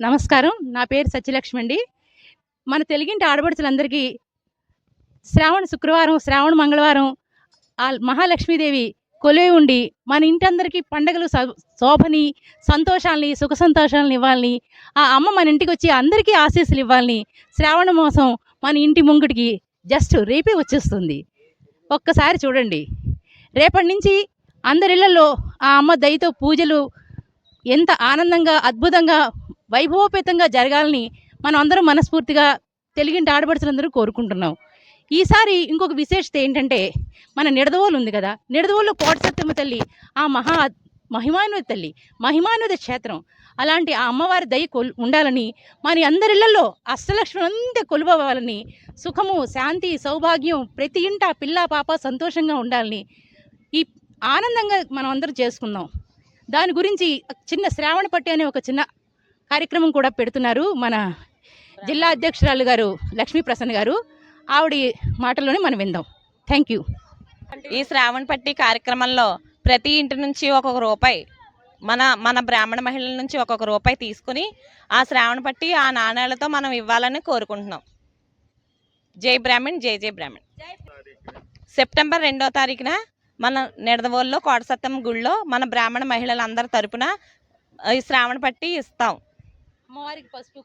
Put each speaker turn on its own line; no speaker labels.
నమస్కారం. నా పేరు సత్యలక్ష్మి అండి మన తెలుగింటి ఆడపడుచులందరికీ శ్రావణ శుక్రవారం శ్రావణ మంగళవారం ఆ మహాలక్ష్మీదేవి కొలువై ఉండి మన ఇంటందరికీ పండగలు శోభని సంతోషాలని సుఖ సంతోషాలను ఇవ్వాలని ఆ అమ్మ మన ఇంటికి వచ్చి అందరికీ ఆశీస్సులు ఇవ్వాలని శ్రావణ మాసం మన ఇంటి ముంగిటికి జస్ట్ రేపే వచ్చేస్తుంది. ఒక్కసారి చూడండి. రేపటి నుంచి అందరిళ్ళలో ఆ అమ్మ దయతో పూజలు ఎంత ఆనందంగా అద్భుతంగా వైభవోపేతంగా జరగాలని మనం అందరం మనస్ఫూర్తిగా తెలుగింటి ఆడపడుచులందరూ కోరుకుంటున్నాం. ఈసారి ఇంకొక విశేషత ఏంటంటే మన నిడదవోలు ఉంది కదా నిడదవోలు కోటసత్తమ్మ తల్లి ఆ మహా మహిమానుద తల్లి మహిమానుద క్షేత్రం. అలాంటి ఆ అమ్మవారి దయ కొల్ ఉండాలని మన అందరిళ్ళలో అష్టలక్ష్మి అంతా కొలువవ్వాలని సుఖము శాంతి సౌభాగ్యం ప్రతి ఇంట పిల్ల పాప సంతోషంగా ఉండాలని ఈ ఆనందంగా మనం అందరూ చేసుకుందాం. దాని గురించి చిన్న శ్రావణ పట్టి అనే ఒక చిన్న కార్యక్రమం కూడా పెడుతున్నారు మన జిల్లా అధ్యక్షురాలు గారు లక్ష్మీ ప్రసన్న గారు. ఆవిడ మాటల్లోనే మనం విందాం. థ్యాంక్ యూ
ఈ శ్రావణ పట్టి కార్యక్రమంలో ప్రతి ఇంటి నుంచి ఒక్కొక్క రూపాయి మన మన బ్రాహ్మణ మహిళల నుంచి ఒక్కొక్క రూపాయి తీసుకుని ఆ శ్రావణ పట్టి ఆ నాణేలతో మనం ఇవ్వాలని కోరుకుంటున్నాం. జై బ్రాహ్మణ్ జై జై బ్రాహ్మణ్. సెప్టెంబర్ రెండో తారీఖున మన నిడదవోల్లో కోడసత్తం గుళ్ళో మన బ్రాహ్మణ మహిళలందరి తరపున ఈ శ్రావణ పట్టి ఇస్తాం.
అమ్మవారికి పసుపు